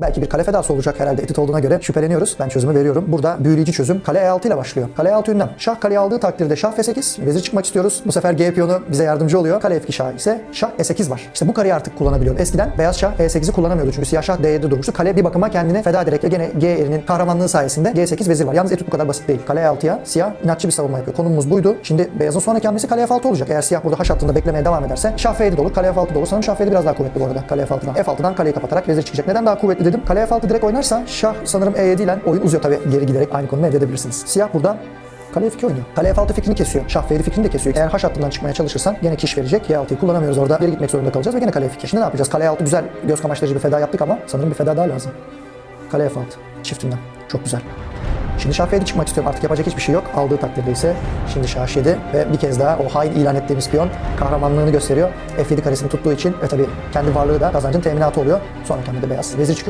Belki bir kale fedası olacak herhalde etit olduğuna göre şüpheleniyoruz. Ben çözümü veriyorum. Burada büyüleyici çözüm kale E6 ile başlıyor. Kale E6 ünlem. Şah kaleyi aldığı takdirde şah F8. Vezir çıkmak istiyoruz. Bu sefer G piyonu bize yardımcı oluyor. Kale F2 şah ise şah E8 var. İşte bu kareyi artık kullanabiliyor. Eskiden beyaz şah E8'i kullanamıyordu. Çünkü siyah şah D7'de durmuştu. Kale bir bakıma kendini feda ederek ve gene G erinin kahramanlığı sayesinde G8 vezir var. Yalnız etüt bu kadar basit değil. Kale E6'ya siyah inatçı bir savunma yapıyor. Konumumuz buydu. Şimdi beyazın sonraki hamlesi kale F6 olacak. Eğer siyah burada haş hattında beklemeye devam ederse şah F7 de olur. Kale F6 da olur. Sanırım şah F7 biraz daha kuvvetli bu arada. Kale F6'dan. F6'dan kaleyi kapatarak vezir çıkacak. Neden daha kuvvetli dedim? Kale F6 direkt oynarsa şah sanırım E7 ile oyun uzuyor tabii. Geri giderek aynı konumu elde edebilirsiniz. Siyah burada Kale F2 oynuyor. Kale F6 fikrini kesiyor. Şah F7 fikrini de kesiyor. Eğer haş hattından çıkmaya çalışırsan gene kiş verecek. G6'yı kullanamıyoruz orada. Geri gitmek zorunda kalacağız ve gene Kale F2. Şimdi ne yapacağız? Kale 6 güzel göz kamaştırıcı bir feda yaptık ama sanırım bir feda daha lazım. Kale F6. Çiftinden. Çok güzel. Şimdi şah F7 çıkmak istiyorum. Artık yapacak hiçbir şey yok. Aldığı takdirde ise şimdi şah H7 ve bir kez daha o hain ilan ettiğimiz piyon kahramanlığını gösteriyor. F7 karesini tuttuğu için ve tabii kendi varlığı da kazancın teminatı oluyor. Sonraki hamlede beyaz vezir çıkıyor.